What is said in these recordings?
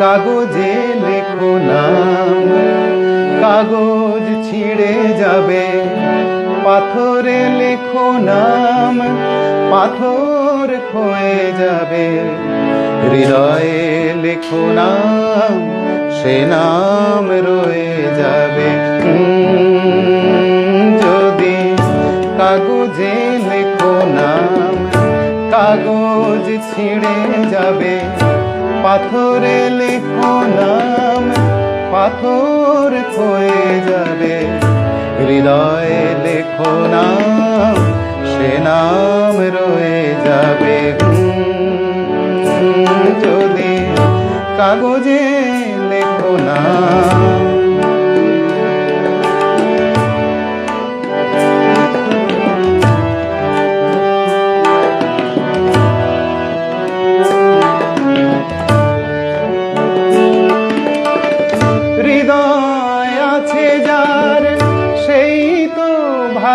কাগজে লেখো নাম। কাগজ ছিঁড়ে যাবে। পাথরে লেখো নাম। পাথর ক্ষয়ে যাবে। হৃদয়ে লেখো নাম। সে নাম রয়ে যাবে। যদি কাগজে লেখো নাম, কাগজ ছিঁড়ে যাবে। পাথরে লেখো নাম, পাথর হয়ে যাবে। হৃদয়ে লেখো নাম, সে নাম রয়ে যাবে। যদি কাগজে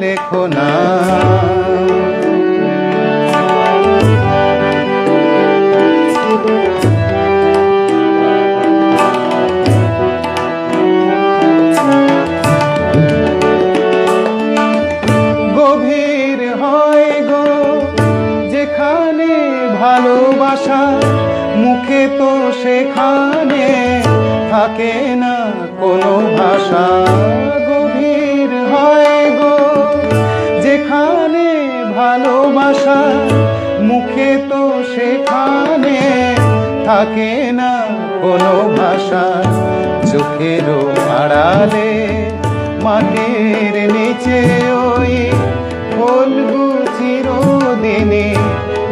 লেখো নাম গভীর হয় গো যেখানে ভালোবাসা মুখে তো সেখানে থাকে না কোনো ভাষা। থাকে না কোনো ভাষা। চোখেরও আড়ালে মাটির নিচে ওই ফলগু চিরদিনে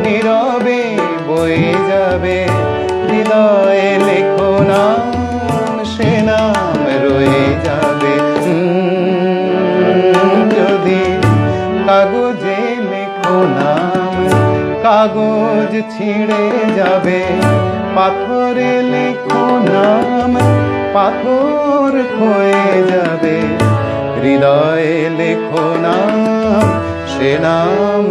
নীরবে বয়ে যাবে। হৃদয়ে লেখো নাম, সে নাম রয়ে যাবে। যদি কাগজে লেখো নাম কাগজ ছিঁড়ে যাবে। পাথরে লেখো নাম পাথর হয়ে যাবে। হৃদয়ে লেখো নাম সে নাম